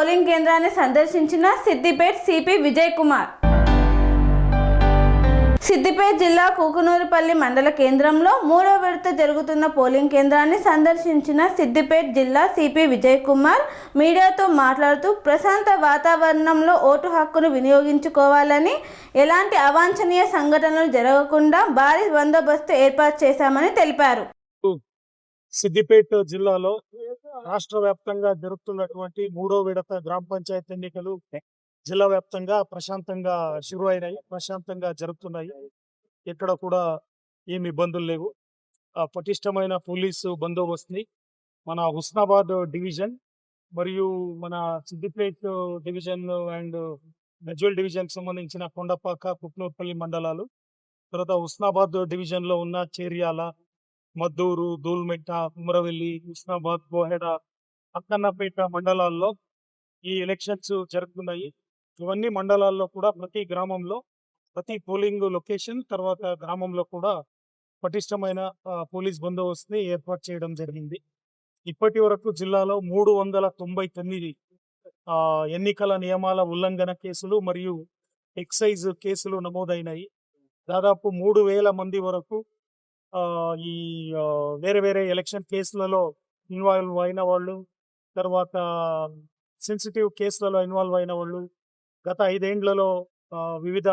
Polling కేంద్రాన్ని సందర్శించిన Siddipet CP Vijay Kumar. Siddipet జిల్లా కూకునూరుపల్లి మండల కేంద్రంలో మూడో విడత జరుగుతున్న పోలింగ్ కేంద్రాన్ని సందర్శించిన సిద్దిపేట జిల్లా సిపి విజయ్ కుమార్ మీడియాతో మాట్లాడుతూ ప్రశాంత వాతావరణంలో ఓటు హక్కును వినియోగించుకోవాలని ఎలాంటి అవాంఛనీయ సంఘటనలు జరగకుండా భారీ బందోబస్తు ఏర్పాటు చేశామని తెలిపారు. సిద్దిపేట జిల్లాలో రాష్ట్ర వ్యాప్తంగా జరుగుతున్నటువంటి మూడో విడత గ్రామ పంచాయతీ ఎన్నికలు జిల్లా వ్యాప్తంగా ప్రశాంతంగా షురు అయినాయి ప్రశాంతంగా జరుగుతున్నాయి. ఎక్కడ కూడా ఏమి ఇబ్బందులు లేవు. ఆ పటిష్టమైన పోలీసు బందోబస్తుని మన హుస్నాబాద్ డివిజన్ మరియు మన Siddipet division and Gajwel division సంబంధించిన కొండపాక కుట్నూర్పల్లి మండలాలు తర్వాత హుస్నాబాద్ డివిజన్లో ఉన్న చేర్యాల మద్దూరు దూల్మెట్ట కుమరవెల్లి హుస్నాబాద్ బోహెడ అక్కన్నపేట మండలాల్లో ఈ ఎలక్షన్స్ జరుగుతున్నాయి. ఇవన్నీ మండలాల్లో కూడా ప్రతి గ్రామంలో ప్రతి పోలింగ్ లొకేషన్ తర్వాత గ్రామంలో కూడా పటిష్టమైన పోలీస్ బందోబస్తుని ఏర్పాటు చేయడం జరిగింది. ఇప్పటి వరకు జిల్లాలో మూడు వందల తొంభై తొమ్మిది ఎన్నికల నియమాల ఉల్లంఘన కేసులు మరియు ఎక్సైజ్ కేసులు నమోదైనాయి. దాదాపు మూడు వేల మంది వరకు ఈ వేరే వేరే ఎలక్షన్ కేసులలో ఇన్వాల్వ్ అయిన వాళ్ళు తర్వాత సెన్సిటివ్ కేసులలో ఇన్వాల్వ్ అయిన వాళ్ళు గత ఐదేండ్లలో వివిధ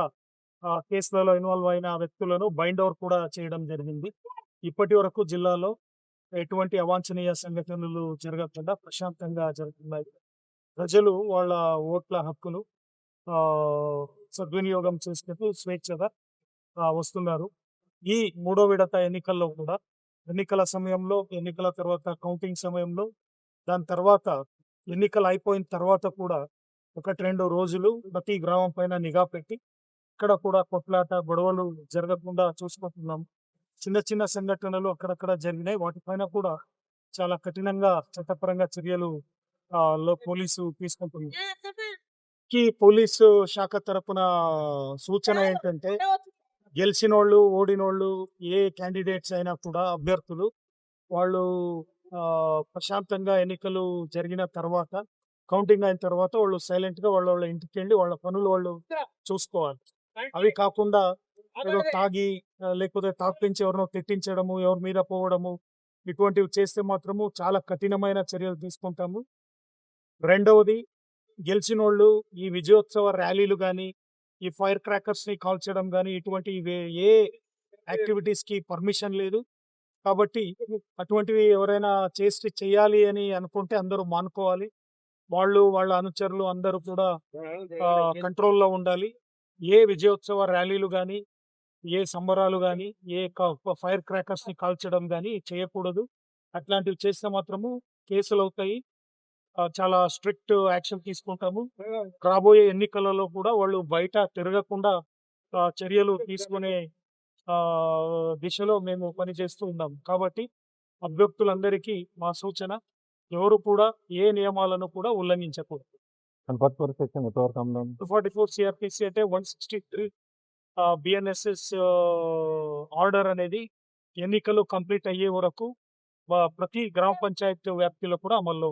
కేసులలో ఇన్వాల్వ్ అయిన వ్యక్తులను బైండ్ ఓవర్ కూడా చేయడం జరిగింది. ఇప్పటి వరకు జిల్లాలో ఎటువంటి అవాంఛనీయ సంఘటనలు జరగకుండా ప్రశాంతంగా జరుగుతున్నాయి. ప్రజలు వాళ్ళ ఓట్ల హక్కును సద్వినియోగం చేసుకుంటూ స్వేచ్ఛగా వస్తున్నారు. ఈ మూడో విడత ఎన్నికల్లో కూడా ఎన్నికల సమయంలో ఎన్నికల తర్వాత కౌంటింగ్ సమయంలో దాని తర్వాత ఎన్నికలు అయిపోయిన తర్వాత కూడా ఒకటి రెండు రోజులు ప్రతి గ్రామం పైన నిఘా పెట్టి ఇక్కడ కూడా కొట్లాట గొడవలు జరగకుండా చూసుకుంటున్నాం. చిన్న చిన్న సంఘటనలు అక్కడక్కడ జరిగినాయి. వాటిపైన కూడా చాలా కఠినంగా చట్టపరంగా చర్యలు లో పోలీసు తీసుకుంటుంది కి పోలీసు శాఖ తరపున సూచన ఏంటంటే గెలిచినోళ్ళు ఓడినోళ్ళు ఏ క్యాండిడేట్స్ అయినా కూడా అభ్యర్థులు వాళ్ళు ప్రశాంతంగా ఎన్నికలు జరిగిన తర్వాత కౌంటింగ్ అయిన తర్వాత వాళ్ళు సైలెంట్గా వాళ్ళ వాళ్ళ ఇంటికి వెళ్ళి వాళ్ళ పనులు వాళ్ళు చూసుకోవాలి. అవి కాకుండా ఏదో తాగి లేకపోతే తాపించి ఎవరినో తిట్టించడము ఎవరి మీద పోవడము ఇటువంటివి చేస్తే మాత్రము చాలా కఠినమైన చర్యలు తీసుకుంటాము. రెండవది గెలిచినోళ్ళు ఈ విజయోత్సవ ర్యాలీలు కానీ ఈ ఫైర్ క్రాకర్స్ని కాల్చడం కానీ ఇటువంటి ఏ యాక్టివిటీస్కి పర్మిషన్ లేదు. కాబట్టి అటువంటివి ఎవరైనా చేసి చేయాలి అని అనుకుంటే అందరూ మానుకోవాలి. వాళ్ళు వాళ్ళ అనుచరులు అందరూ కూడా కంట్రోల్లో ఉండాలి. ఏ విజయోత్సవ ర్యాలీలు కానీ ఏ సంబరాలు కానీ ఏ ఫైర్ క్రాకర్స్ని కాల్చడం కానీ చేయకూడదు. అట్లాంటివి చేస్తే మాత్రము కేసులు అవుతాయి చాలా స్ట్రిక్ట్ యాక్షన్ తీసుకుంటాము. రాబోయే ఎన్నికలలో కూడా వాళ్ళు బయట తిరగకుండా చర్యలు తీసుకునే దిశలో మేము పనిచేస్తూ ఉన్నాం. కాబట్టి అభ్యర్థులందరికీ మా సూచన ఎవరు కూడా ఏ నియమాలను కూడా ఉల్లంఘించకూడదు. ఫార్టీ ఫోర్ సిఆర్పిసి అంటే one sixty three BNSS order అనేది ఎన్నికలు కంప్లీట్ అయ్యే వరకు ప్రతి గ్రామ పంచాయతీ వ్యాప్తిలో కూడా అమల్లో.